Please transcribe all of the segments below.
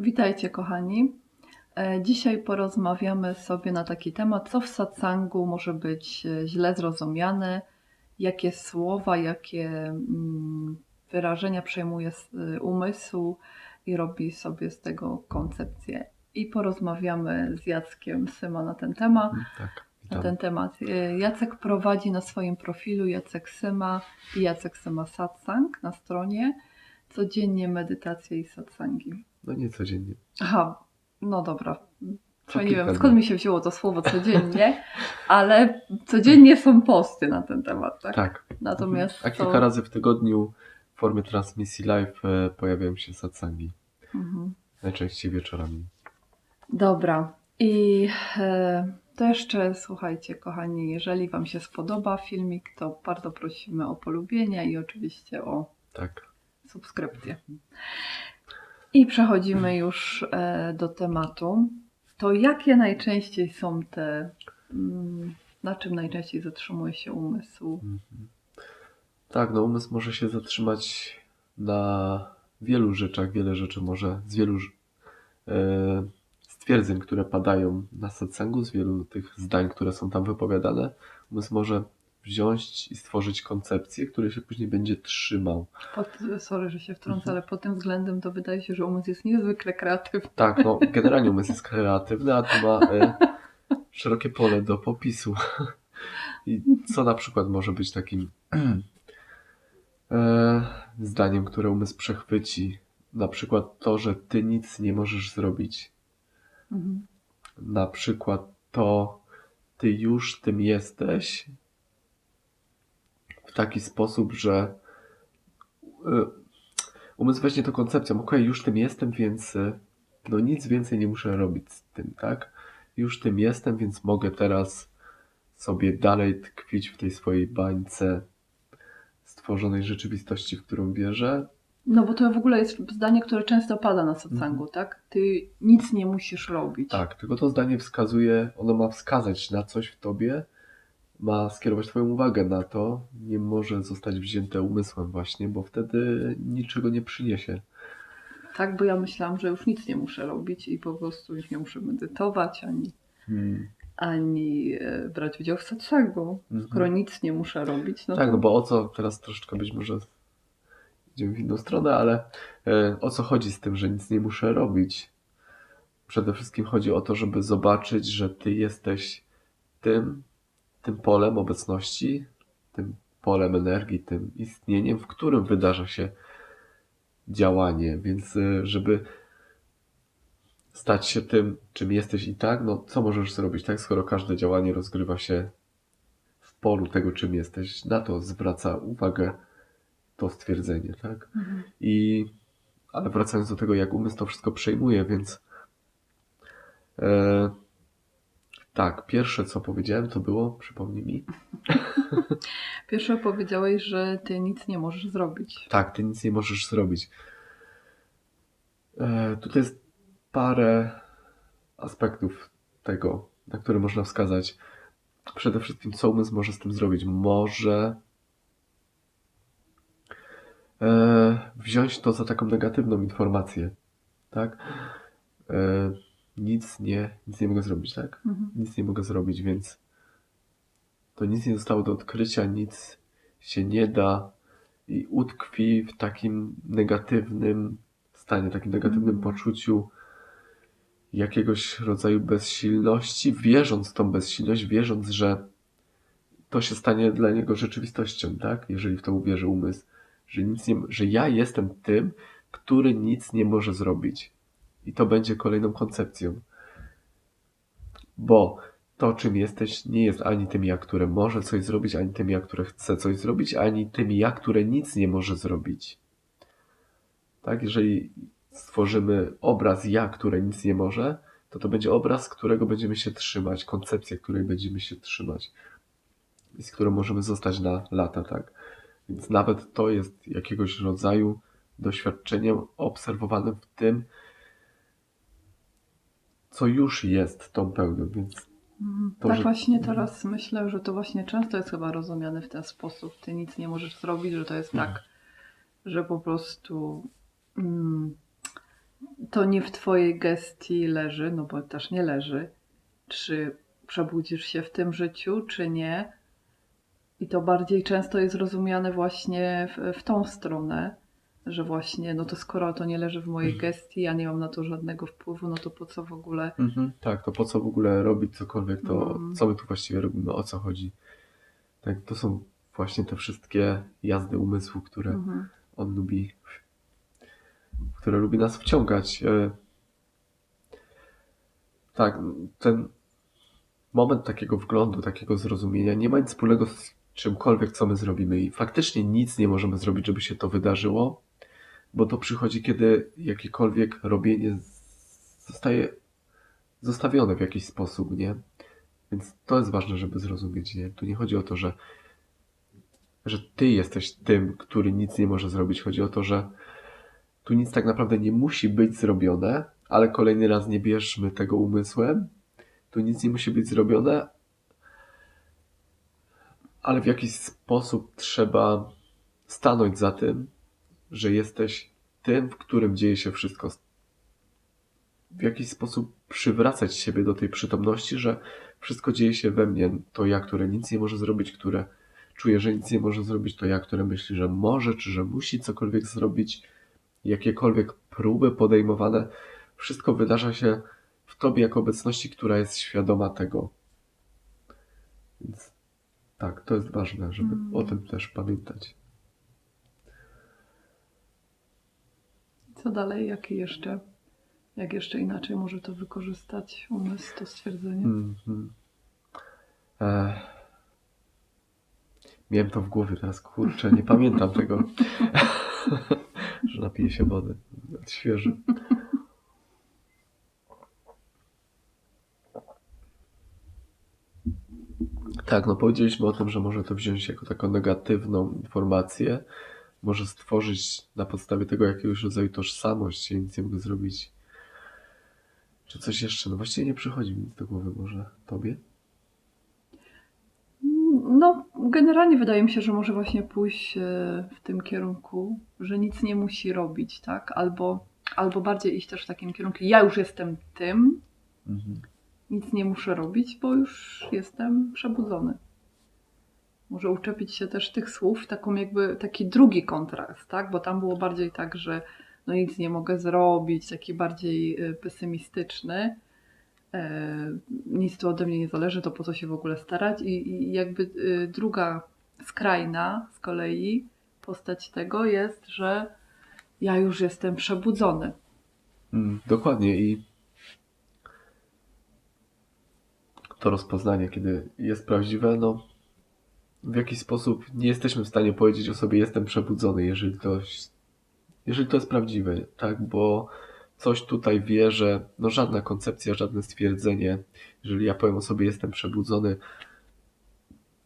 Witajcie kochani. E, Dzisiaj porozmawiamy sobie na taki temat, co w satsangu może być e, źle zrozumiane, jakie słowa, jakie mm, wyrażenia przejmuje y, umysł i robi sobie z tego koncepcję. I porozmawiamy z Jackiem Syma na ten temat. Tak, Na ten temat. E, Jacek prowadzi na swoim profilu Jacek Syma i Jacek Syma Satsang na stronie. Codziennie medytacje i satsangi. No nie codziennie. Aha, no dobra. Co To nie wiem, skąd mi się wzięło to słowo codziennie, ale codziennie są posty na ten temat, tak? Tak. Natomiast A co- kilka razy w tygodniu w formie transmisji live e, pojawiają się satsangi. Mhm. Najczęściej wieczorami. Dobra. I e, to jeszcze słuchajcie, kochani, jeżeli Wam się spodoba filmik, to bardzo prosimy o polubienie i oczywiście o Tak. subskrypcję. I przechodzimy już e, do tematu. To jakie najczęściej są te, mm, na czym najczęściej zatrzymuje się umysł? Mhm. Tak, no umysł może się zatrzymać na wielu rzeczach. Wiele rzeczy może z wielu e, stwierdzeń, które padają na satsangu, z wielu tych zdań, które są tam wypowiadane. Umysł może wziąć i stworzyć koncepcję, której się później będzie trzymał. Pod, sorry, że się wtrącę, Mhm. ale pod tym względem to wydaje się, że umysł jest niezwykle kreatywny. Tak, no generalnie umysł jest kreatywny, a to ma e, szerokie pole do popisu. I co na przykład może być takim e, zdaniem, które umysł przechwyci? Na przykład to, że ty nic nie możesz zrobić. Mhm. Na przykład to, ty już tym jesteś w taki sposób, że y, umysł weźmie to koncepcją, okej, już tym jestem, więc y, no nic więcej nie muszę robić z tym, tak? Już tym jestem, więc mogę teraz sobie dalej tkwić w tej swojej bańce stworzonej rzeczywistości, w którą wierzę. No bo to w ogóle jest zdanie, które często pada na satsangu, tak? Ty nic nie musisz robić. Tak, tylko to zdanie wskazuje, ono ma wskazać na coś w tobie, ma skierować twoją uwagę na to, nie może zostać wzięte umysłem właśnie, bo wtedy niczego nie przyniesie. Tak, bo ja myślałam, że już nic nie muszę robić i po prostu już nie muszę medytować ani, Hmm. ani e, brać udziału w satsangu. Mhm. Skoro nic nie muszę robić, no tak, to no bo o co, teraz troszeczkę być może idziemy w inną stronę, ale e, o co chodzi z tym, że nic nie muszę robić? Przede wszystkim chodzi o to, żeby zobaczyć, że ty jesteś tym, tym polem obecności, tym polem energii, tym istnieniem, w którym wydarza się działanie. Więc e, żeby stać się tym, czym jesteś i tak, no co możesz zrobić, tak? Skoro każde działanie rozgrywa się w polu tego, czym jesteś, na to zwraca uwagę to stwierdzenie, tak? Mhm. I, ale wracając do tego, jak umysł to wszystko przejmuje, więc e, tak, pierwsze co powiedziałem to było, przypomnij mi, Pierwsze powiedziałeś, że ty nic nie możesz zrobić. tak, ty nic nie możesz zrobić. E, tutaj jest parę aspektów tego, na które można wskazać. Przede wszystkim, co umysł może z tym zrobić? Może e, wziąć to za taką negatywną informację, tak? E, nic nie, nic nie mogę zrobić, tak? Mhm. Nic nie mogę zrobić, więc to nic nie zostało do odkrycia, nic się nie da i utkwi w takim negatywnym stanie, takim negatywnym Mhm. poczuciu jakiegoś rodzaju bezsilności, wierząc w tą bezsilność, wierząc, że to się stanie dla niego rzeczywistością, tak? Jeżeli w to uwierzy umysł, że nic nie, że ja jestem tym, który nic nie może zrobić. I to będzie kolejną koncepcją. Bo to, czym jesteś, nie jest ani tym ja, które może coś zrobić, ani tym ja, które chce coś zrobić, ani tym ja, które nic nie może zrobić. Tak? Jeżeli stworzymy obraz ja, które nic nie może, to to będzie obraz, którego będziemy się trzymać, koncepcja, której będziemy się trzymać i z którą możemy zostać na lata, tak? Więc nawet to jest jakiegoś rodzaju doświadczeniem obserwowanym w tym, co już jest tą pełnią, więc Mhm. To, tak że- właśnie teraz myślę, że to właśnie często jest chyba rozumiane w ten sposób. Ty nic nie możesz zrobić, że to jest Mhm. tak, że po prostu mm, to nie w twojej gestii leży, no bo też nie leży, czy przebudzisz się w tym życiu, czy nie. I to bardziej często jest rozumiane właśnie w, w tą stronę, że właśnie, no to skoro to nie leży w mojej Mhm. gestii, ja nie mam na to żadnego wpływu, no to po co w ogóle. Mhm. Tak, to po co w ogóle robić cokolwiek, to Mm. co my tu właściwie robimy, o co chodzi. Tak, to są właśnie te wszystkie jazdy umysłu, które Mhm. on lubi, które lubi nas wciągać. E, Tak, ten moment takiego wglądu, takiego zrozumienia nie ma nic wspólnego z czymkolwiek, co my zrobimy i faktycznie nic nie możemy zrobić, żeby się to wydarzyło, bo to przychodzi, kiedy jakiekolwiek robienie zostaje zostawione w jakiś sposób, nie? Więc to jest ważne, żeby zrozumieć, nie? Tu nie chodzi o to, że, że ty jesteś tym, który nic nie może zrobić. Chodzi o to, że tu nic tak naprawdę nie musi być zrobione, ale kolejny raz nie bierzmy tego umysłem. Tu nic nie musi być zrobione, ale w jakiś sposób trzeba stanąć za tym, że jesteś tym, w którym dzieje się wszystko. W jakiś sposób przywracać siebie do tej przytomności, że wszystko dzieje się we mnie. To ja, które nic nie może zrobić, które czuje, że nic nie może zrobić, to ja, które myśli, że może, czy że musi cokolwiek zrobić, jakiekolwiek próby podejmowane, wszystko wydarza się w tobie jako obecności, która jest świadoma tego. Więc tak, to jest ważne, żeby Mm. o tym też pamiętać. Co dalej? Jakie jeszcze? Jak jeszcze inaczej może to wykorzystać umysł, to stwierdzenie? Mhm. Ech. Miałem to w głowie teraz, kurczę, nie pamiętam tego, że napiję się wody, świeży. Tak, no powiedzieliśmy o tym, że może to wziąć jako taką negatywną informację, może stworzyć na podstawie tego jakiegoś rodzaju tożsamość, ja nic nie mogę zrobić. Czy coś jeszcze? No właściwie nie przychodzi mi nic do głowy, może tobie? No, generalnie wydaje mi się, że może właśnie pójść e, w tym kierunku, że nic nie musi robić, tak? Albo, albo bardziej iść też w takim kierunku, ja już jestem tym, Mhm. nic nie muszę robić, bo już jestem przebudzony. Może uczepić się też tych słów, taką jakby taki drugi kontrast, tak? Bo tam było bardziej tak, że no nic nie mogę zrobić, taki bardziej y, pesymistyczny. E, nic tu ode mnie nie zależy, to po co się w ogóle starać? I, i jakby y, druga skrajna z kolei postać tego jest, że ja już jestem przebudzony. Mm, dokładnie i to rozpoznanie, kiedy jest prawdziwe, no w jakiś sposób nie jesteśmy w stanie powiedzieć o sobie jestem przebudzony, jeżeli to, jeżeli to jest prawdziwe, tak, bo coś tutaj wie, że no żadna koncepcja, żadne stwierdzenie, jeżeli ja powiem o sobie jestem przebudzony,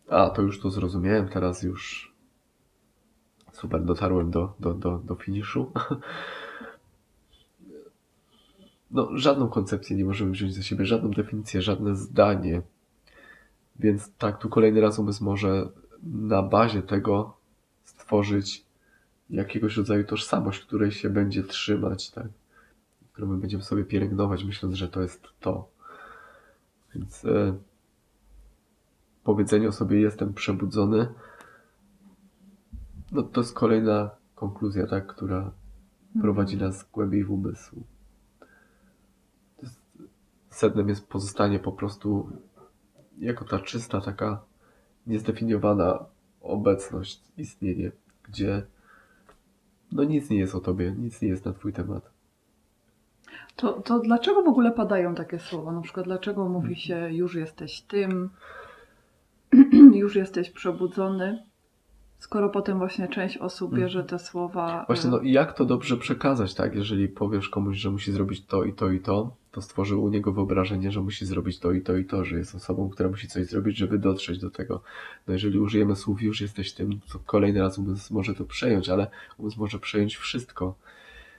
a to już to zrozumiałem, teraz już super, dotarłem do, do, do, do finiszu. no, żadną koncepcję nie możemy wziąć za siebie, żadną definicję, żadne zdanie. Więc tak, tu kolejny raz umysł może na bazie tego stworzyć jakiegoś rodzaju tożsamość, której się będzie trzymać, tak? Którą my będziemy sobie pielęgnować, myśląc, że to jest to. Więc e, powiedzenie o sobie jestem przebudzony, no to jest kolejna konkluzja, tak, która prowadzi nas głębiej w umysł. Jest, sednem jest pozostanie po prostu jako ta czysta, taka niezdefiniowana obecność, istnienie, gdzie no nic nie jest o tobie, nic nie jest na twój temat. To, to dlaczego w ogóle padają takie słowa? Na przykład, dlaczego mówi się już jesteś tym, już jesteś przebudzony, skoro potem właśnie część osób Mhm. bierze te słowa. Właśnie, e, no i jak to dobrze przekazać, tak? Jeżeli powiesz komuś, że musi zrobić to i to i to, to stworzy u niego wyobrażenie, że musi zrobić to i to i to, że jest osobą, która musi coś zrobić, żeby dotrzeć do tego. No jeżeli użyjemy słów już jesteś tym, to kolejny raz umysł może to przejąć, ale umysł może przejąć wszystko.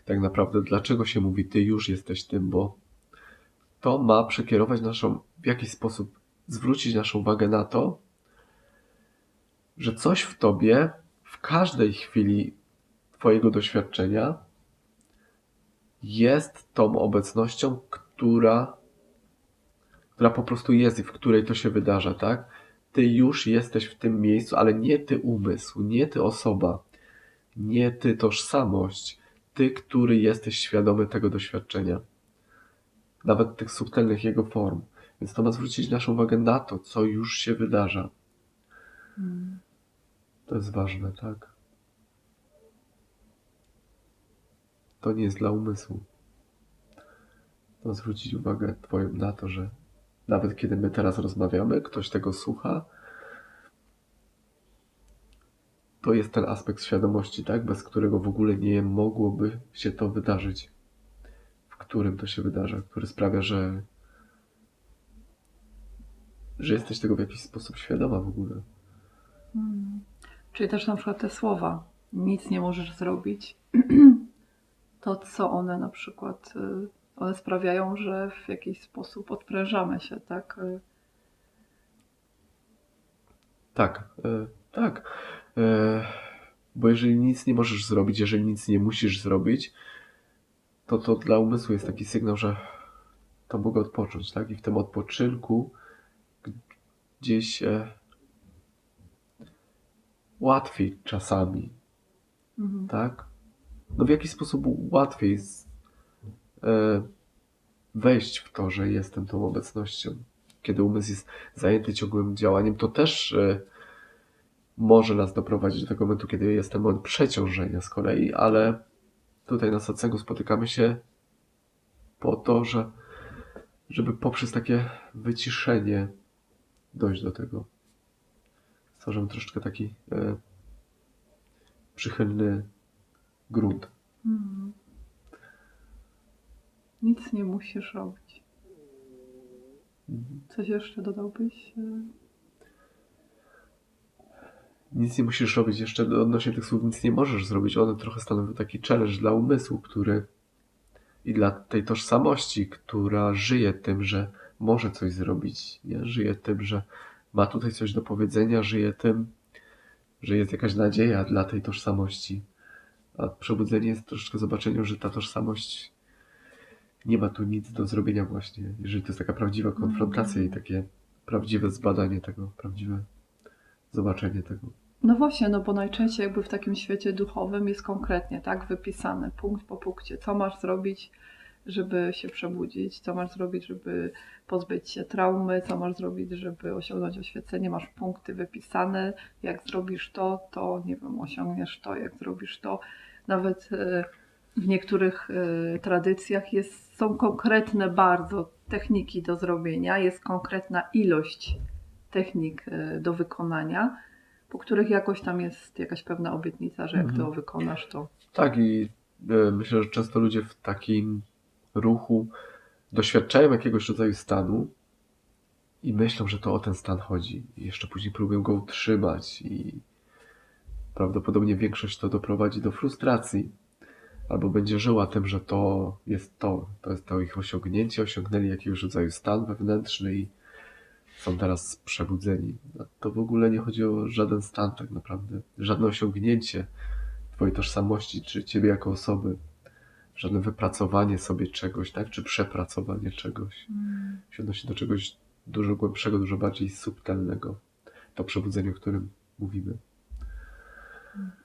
Tak naprawdę, dlaczego się mówi ty już jesteś tym, bo to ma przekierować naszą, w jakiś sposób zwrócić naszą uwagę na to, że coś w tobie w każdej chwili Twojego doświadczenia jest tą obecnością, która, która po prostu jest i w której to się wydarza, tak? Ty już jesteś w tym miejscu, ale nie ty umysł, nie ty osoba, nie ty tożsamość, ty, który jesteś świadomy tego doświadczenia, nawet tych subtelnych jego form. Więc to ma zwrócić naszą uwagę na to, co już się wydarza. To jest ważne, tak? To nie jest dla umysłu. Ma zwrócić uwagę Twoją na to, że nawet kiedy my teraz rozmawiamy, ktoś tego słucha, to jest ten aspekt świadomości, tak? Bez którego w ogóle nie mogłoby się to wydarzyć. W którym to się wydarza, który sprawia, że że jesteś tego w jakiś sposób świadoma w ogóle. Czyli też na przykład te słowa, nic nie możesz zrobić, to co one na przykład, y, one sprawiają, że w jakiś sposób odprężamy się, tak? Y, Tak, e, tak. Bo jeżeli nic nie możesz zrobić, jeżeli nic nie musisz zrobić, to to dla umysłu jest taki sygnał, że to mogę odpocząć, tak? I w tym odpoczynku gdzieś e, łatwiej czasami, mhm. tak? No w jakiś sposób łatwiej z, e, wejść w to, że jestem tą obecnością. Kiedy umysł jest zajęty ciągłym działaniem, to też e, może nas doprowadzić do tego momentu, kiedy jest ten moment przeciążenia z kolei, ale tutaj na Satsangu spotykamy się po to, że żeby poprzez takie wyciszenie dojść do tego. Stworzymy troszeczkę taki e, przychylny grunt. Mhm. Nic nie musisz robić. Mhm. Coś jeszcze dodałbyś? Y, Nic nie musisz robić. Jeszcze odnośnie tych słów nic nie możesz zrobić. One trochę stanowią taki challenge dla umysłu, który i dla tej tożsamości, która żyje tym, że może coś zrobić. Nie? Żyje tym, że ma tutaj coś do powiedzenia, żyje tym, że jest jakaś nadzieja dla tej tożsamości. A przebudzenie jest troszeczkę zobaczeniem, że ta tożsamość nie ma tu nic do zrobienia właśnie. Jeżeli to jest taka prawdziwa konfrontacja i takie prawdziwe zbadanie tego, prawdziwe zobaczenie tego. No właśnie, no bo najczęściej jakby w takim świecie duchowym jest konkretnie, tak, wypisane punkt po punkcie, co masz zrobić, żeby się przebudzić, co masz zrobić, żeby pozbyć się traumy, co masz zrobić, żeby osiągnąć oświecenie, masz punkty wypisane, jak zrobisz to, to nie wiem, osiągniesz to, jak zrobisz to. Nawet e, w niektórych e, tradycjach jest, są konkretne bardzo techniki do zrobienia, jest konkretna ilość technik e, do wykonania, po których jakoś tam jest jakaś pewna obietnica, że jak Mhm. to wykonasz, to Tak, i myślę, że często ludzie w takim ruchu doświadczają jakiegoś rodzaju stanu i myślą, że to o ten stan chodzi. I jeszcze później próbują go utrzymać i prawdopodobnie większość to doprowadzi do frustracji. Albo będzie żyła tym, że to jest to, to jest to ich osiągnięcie, osiągnęli jakiegoś rodzaju stan wewnętrzny i są teraz przebudzeni. To w ogóle nie chodzi o żaden stan tak naprawdę, żadne osiągnięcie Twojej tożsamości, czy Ciebie jako osoby, żadne wypracowanie sobie czegoś, tak, czy przepracowanie czegoś. Się odnosi do czegoś dużo głębszego, dużo bardziej subtelnego. To przebudzenie, o którym mówimy.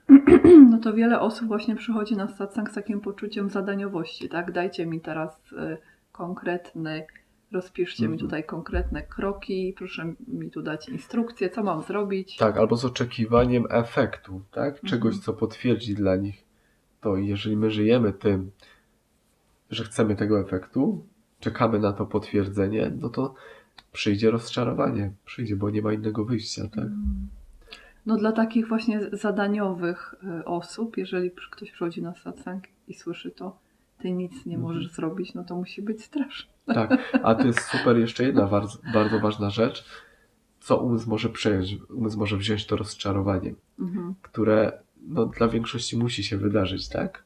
no to wiele osób właśnie przychodzi na satsang z takim poczuciem zadaniowości, tak? Dajcie mi teraz y, konkretny, rozpiszcie mi Mhm. tutaj konkretne kroki, proszę mi tu dać instrukcję, co mam zrobić. Tak, albo z oczekiwaniem efektu, tak? Czegoś, Mhm. co potwierdzi dla nich to. Jeżeli my żyjemy tym, że chcemy tego efektu, czekamy na to potwierdzenie, no to przyjdzie rozczarowanie. Przyjdzie, bo nie ma innego wyjścia, tak? Mm. No dla takich właśnie zadaniowych y, osób, jeżeli ktoś przychodzi na satsang i słyszy to, ty nic nie Mhm. możesz zrobić, no to musi być straszne. Tak, a to jest super jeszcze jedna bardzo, bardzo ważna rzecz, co umysł może przejąć. Umysł może wziąć to rozczarowanie, Mhm. które no, dla większości musi się wydarzyć, tak?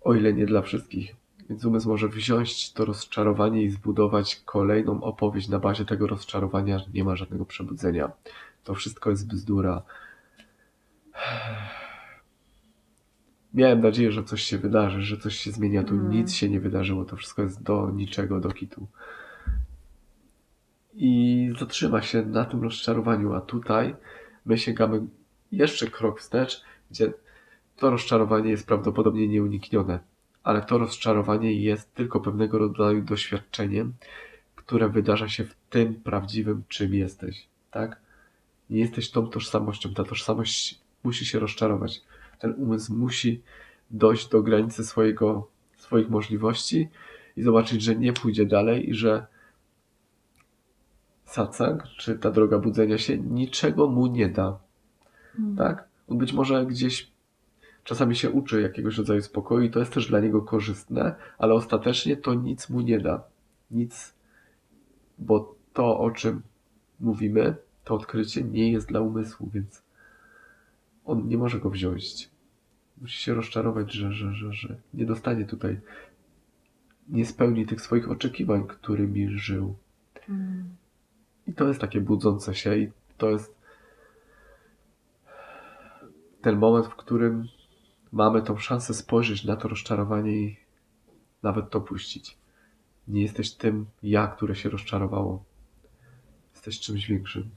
O ile nie dla wszystkich. Więc umysł może wziąć to rozczarowanie i zbudować kolejną opowieść na bazie tego rozczarowania, że nie ma żadnego przebudzenia. To wszystko jest bzdura. miałem nadzieję, że coś się wydarzy, że coś się zmienia. Tu Mm. nic się nie wydarzyło. To wszystko jest do niczego, do kitu. I zatrzyma się na tym rozczarowaniu, a tutaj my sięgamy jeszcze krok wstecz, gdzie to rozczarowanie jest prawdopodobnie nieuniknione, ale to rozczarowanie jest tylko pewnego rodzaju doświadczeniem, które wydarza się w tym prawdziwym, czym jesteś, tak? Nie jesteś tą tożsamością, ta tożsamość musi się rozczarować. Ten umysł musi dojść do granicy swojego, swoich możliwości i zobaczyć, że nie pójdzie dalej i że satsang, czy ta droga budzenia się, niczego mu nie da. Mm. Tak? On być może gdzieś czasami się uczy jakiegoś rodzaju spokoju i to jest też dla niego korzystne, ale ostatecznie to nic mu nie da. Nic, bo to, o czym mówimy, to odkrycie nie jest dla umysłu, więc on nie może go wziąć. Musi się rozczarować, że, że, że, że nie dostanie tutaj, nie spełni tych swoich oczekiwań, którymi żył. Mm. I to jest takie budzące się i to jest ten moment, w którym mamy tą szansę spojrzeć na to rozczarowanie i nawet to puścić. Nie jesteś tym ja, które się rozczarowało. Jesteś czymś większym,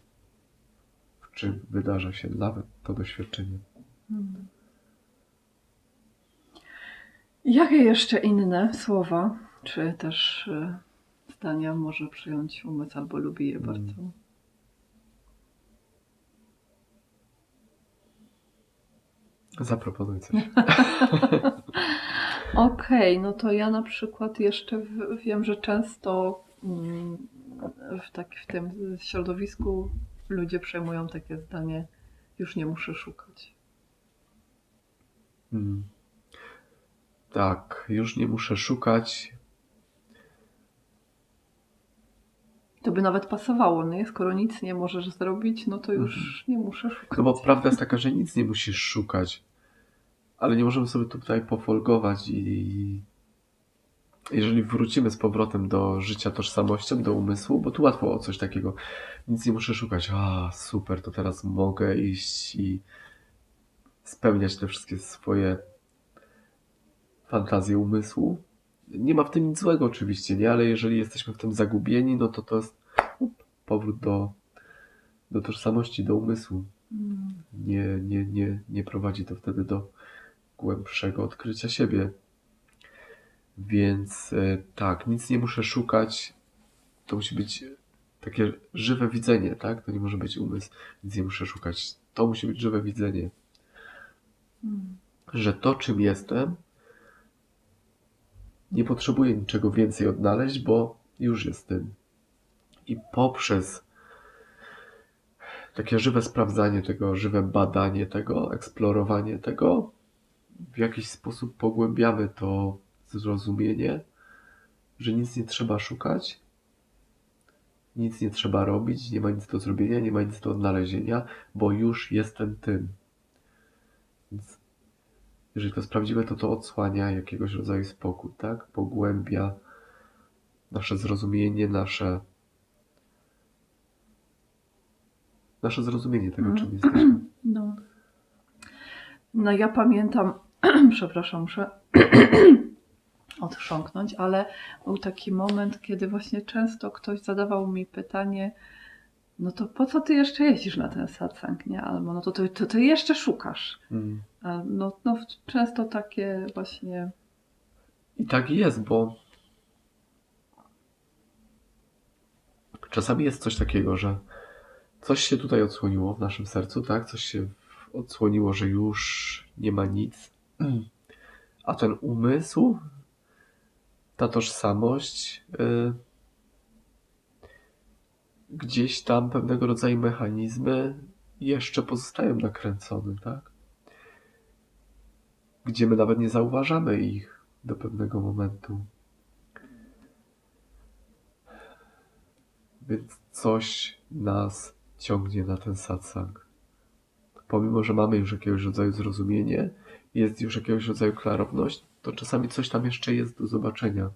w czym wydarza się nawet to doświadczenie. Jakie jeszcze inne słowa, czy też e, zdania może przyjąć umysł albo lubi je Mm. bardzo? Zaproponuj coś. Okej, no to ja na przykład jeszcze wiem, że często mm, w, tak, w tym środowisku ludzie przejmują takie zdanie, już nie muszę szukać. Mm. Tak, już nie muszę szukać. To by nawet pasowało, nie? Skoro nic nie możesz zrobić, no to już nie muszę szukać. No bo prawda jest taka, że nic nie musisz szukać, ale nie możemy sobie tutaj pofolgować i jeżeli wrócimy z powrotem do życia tożsamością, do umysłu, bo tu łatwo o coś takiego, nic nie muszę szukać, a super, to teraz mogę iść i spełniać te wszystkie swoje fantazje umysłu. Nie ma w tym nic złego oczywiście, nie? Ale jeżeli jesteśmy w tym zagubieni, no to to jest up, powrót do, do tożsamości, do umysłu Mm. nie, nie, nie, nie prowadzi to wtedy do głębszego odkrycia siebie. Więc e, tak, nic nie muszę szukać. To musi być takie żywe widzenie, tak? To nie może być umysł, nic nie muszę szukać. To musi być żywe widzenie, Mm. że to, czym jestem, nie potrzebuję niczego więcej odnaleźć, bo już jest tym. I poprzez takie żywe sprawdzanie tego, żywe badanie tego, eksplorowanie tego, w jakiś sposób pogłębiamy to zrozumienie, że nic nie trzeba szukać, nic nie trzeba robić, nie ma nic do zrobienia, nie ma nic do odnalezienia, bo już jestem tym. Więc jeżeli to jest prawdziwe, to to odsłania jakiegoś rodzaju spokój, tak? Pogłębia nasze zrozumienie, nasze nasze zrozumienie tego, Mhm. czym jesteśmy. No. No ja pamiętam, przepraszam, muszę odchrząknąć, ale był taki moment, kiedy właśnie często ktoś zadawał mi pytanie, no to po co ty jeszcze jeździsz na ten satsang, nie? Albo no to ty, to ty jeszcze szukasz. Mm. No, no często takie właśnie, I tak jest, bo czasami jest coś takiego, że coś się tutaj odsłoniło w naszym sercu, tak? Coś się odsłoniło, że już nie ma nic. A ten umysł, ta tożsamość, y, gdzieś tam pewnego rodzaju mechanizmy jeszcze pozostają nakręcone, tak? Gdzie my nawet nie zauważamy ich do pewnego momentu. Więc coś nas ciągnie na ten satsang. Pomimo, że mamy już jakiegoś rodzaju zrozumienie, jest już jakiegoś rodzaju klarowność, to czasami coś tam jeszcze jest do zobaczenia.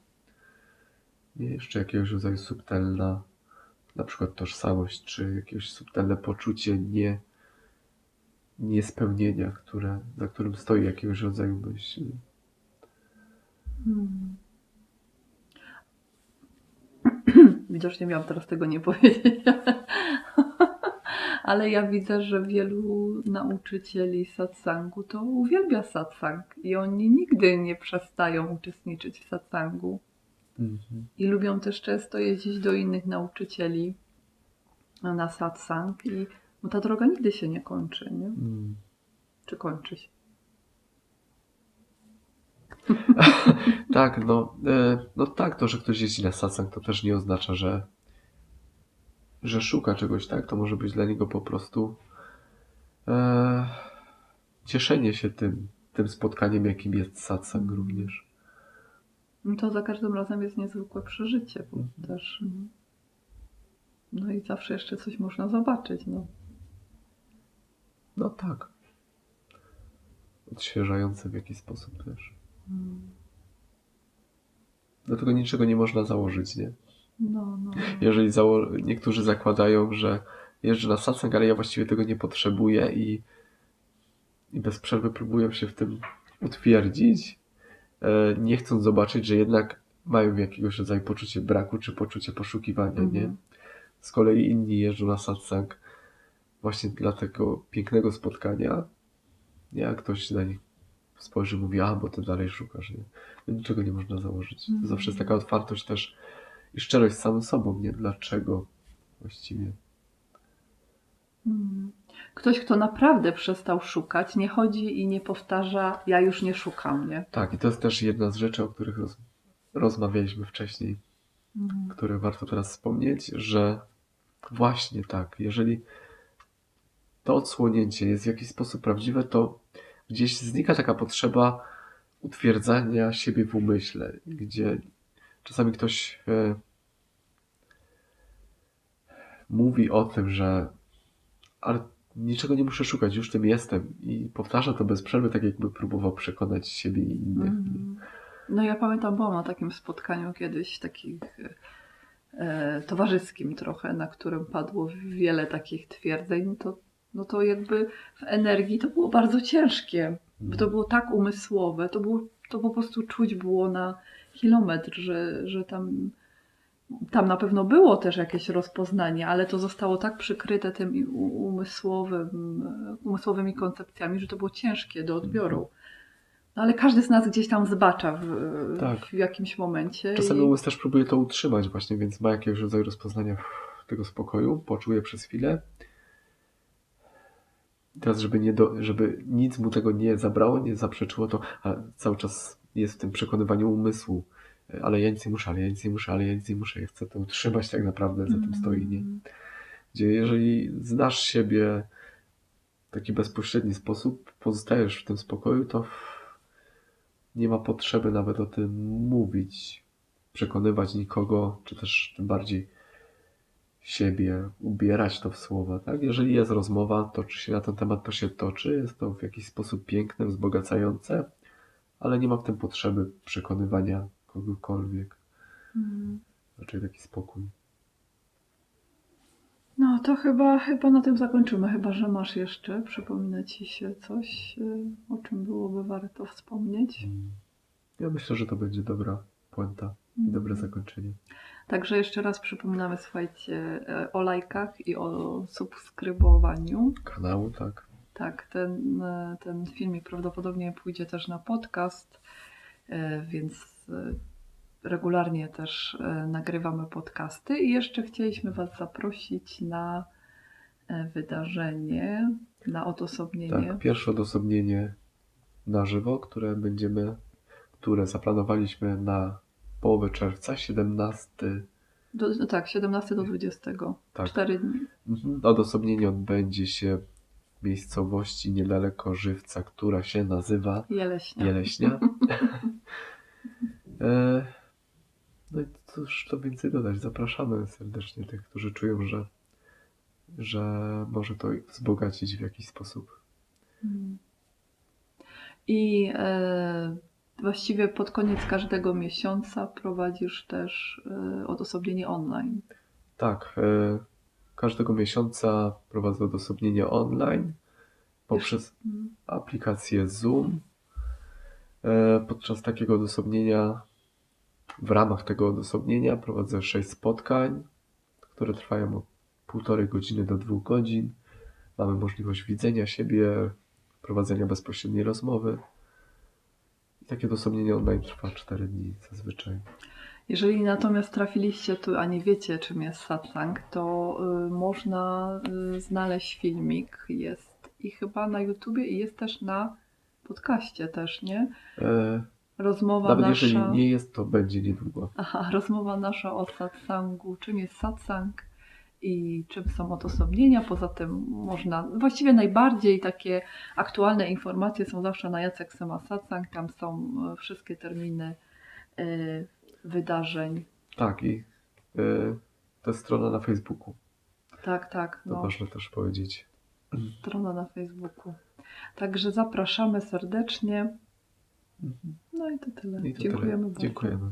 Nie jeszcze jakiegoś rodzaju subtelna, na przykład tożsamość, czy jakieś subtelne poczucie nie, niespełnienia, które, za którym stoi jakiegoś rodzaju myśl. Hmm. Widocznie miałam teraz tego nie powiedzieć. Ale ja widzę, że wielu nauczycieli satsangu to uwielbia satsang i oni nigdy nie przestają uczestniczyć w satsangu. Mhm. I lubią też często jeździć do innych nauczycieli na satsang i bo ta droga nigdy się nie kończy, nie? Mm. Czy kończy się? Tak, no, e, no tak, to, że ktoś jeździ na satsang, to też nie oznacza, że, że szuka czegoś, tak? To może być dla niego po prostu e, cieszenie się tym, tym spotkaniem, jakim jest satsang również. No to za każdym razem jest niezwykłe przeżycie, bo Mhm. też. mm, No i zawsze jeszcze coś można zobaczyć. No. No tak. Odświeżające w jakiś sposób też. Mm. Dlatego niczego nie można założyć, nie? No, no. no. Jeżeli zało- niektórzy zakładają, że jeżdżę na satsang, ale ja właściwie tego nie potrzebuję i, i bez przerwy próbują się w tym utwierdzić, e, nie chcąc zobaczyć, że jednak mają jakiegoś rodzaju poczucie braku czy poczucie poszukiwania, nie? Mhm. Z kolei inni jeżdżą na satsang właśnie dla tego pięknego spotkania. Nie, ktoś na nich spojrzy i mówi, a bo ty dalej szukasz, nie? Niczego nie można założyć. To Mhm. zawsze jest taka otwartość też i szczerość z samym sobą, nie? Dlaczego właściwie? Mm. Ktoś, kto naprawdę przestał szukać, nie chodzi i nie powtarza, ja już nie szukam, nie? Tak, i to jest też jedna z rzeczy, o których roz, rozmawialiśmy wcześniej, Mhm. które warto teraz wspomnieć, że właśnie tak, jeżeli to odsłonięcie jest w jakiś sposób prawdziwe, to gdzieś znika taka potrzeba utwierdzania siebie w umyśle, gdzie czasami ktoś e, mówi o tym, że ale niczego nie muszę szukać, już tym jestem i powtarza to bez przerwy, tak jakby próbował przekonać siebie i innych. Mhm. No ja pamiętam, byłam na takim spotkaniu kiedyś, takich e, towarzyskim trochę, na którym padło wiele takich twierdzeń, to, no to jakby w energii to było bardzo ciężkie, bo to było tak umysłowe, to, było, to po prostu czuć było na kilometr, że, że tam, tam na pewno było też jakieś rozpoznanie, ale to zostało tak przykryte tym umysłowym, umysłowymi koncepcjami, że to było ciężkie do odbioru. No ale każdy z nas gdzieś tam zbacza w, Tak. w jakimś momencie. Czasami i... umysł też próbuje to utrzymać właśnie, więc ma jakiegoś rodzaju rozpoznania tego spokoju, poczuje przez chwilę. Teraz, żeby, nie do, żeby nic mu tego nie zabrało, nie zaprzeczyło, to a cały czas jest w tym przekonywaniu umysłu. Ale ja nic nie muszę, ale ja nic nie muszę, ale ja nic nie muszę. Ja chcę to utrzymać tak naprawdę, za tym stoi, nie? Mm. Gdzie jeżeli znasz siebie w taki bezpośredni sposób, pozostajesz w tym spokoju, to nie ma potrzeby nawet o tym mówić, przekonywać nikogo, czy też tym bardziej siebie, ubierać to w słowa, tak? Jeżeli jest rozmowa, toczy się na ten temat, to się toczy, jest to w jakiś sposób piękne, wzbogacające, ale nie ma w tym potrzeby przekonywania kogokolwiek. Mm. Raczej taki spokój. No to chyba, chyba na tym zakończymy, chyba że masz jeszcze, przypomina ci się coś, y, o czym byłoby warto wspomnieć. Ja myślę, że to będzie dobra puenta i dobre zakończenie. Także jeszcze raz przypominamy, słuchajcie, e, o lajkach i o subskrybowaniu. Kanału, tak. Tak, ten, e, ten filmik prawdopodobnie pójdzie też na podcast, e, więc e, regularnie też nagrywamy podcasty i jeszcze chcieliśmy Was zaprosić na wydarzenie, na odosobnienie. Tak, pierwsze odosobnienie na żywo, które będziemy, które zaplanowaliśmy na połowę czerwca, 17. Do, no tak, 17 do 20. Tak. 4 dni. Mhm. Odosobnienie odbędzie się miejscowości niedaleko Żywca, która się nazywa Jeleśnia. Jeleśnia. e, no i cóż to więcej dodać. Zapraszamy serdecznie tych, którzy czują, że, że może to ich wzbogacić w jakiś sposób. Mm. I e, właściwie pod koniec każdego miesiąca prowadzisz też e, odosobnienie online. Tak, e, każdego miesiąca prowadzę odosobnienie online. poprzez aplikację Zoom. E, Podczas takiego odosobnienia, w ramach tego odosobnienia prowadzę 6 spotkań, które trwają od półtorej godziny do dwóch godzin. Mamy możliwość widzenia siebie, prowadzenia bezpośredniej rozmowy. I takie odosobnienie online trwa 4 dni zazwyczaj. Jeżeli natomiast trafiliście tu, a nie wiecie, czym jest satsang, to y, można y, znaleźć filmik. Jest i chyba na YouTubie, i jest też na podcaście też, nie? E, Rozmowa Nawet nasza. jeżeli nie jest, to będzie niedługo. Aha, rozmowa nasza o satsangu, czym jest satsang i czym są odosobnienia. Poza tym można, właściwie najbardziej takie aktualne informacje są zawsze na Jacek Sema Satsang. Tam są e, wszystkie terminy e, wydarzeń. Tak, i to jest strona na Facebooku. Tak, tak. To No. ważne też powiedzieć. strona na Facebooku. Także zapraszamy serdecznie. Mhm. No i to tyle. I to Dziękujemy tyle. bardzo. Dziękujemy.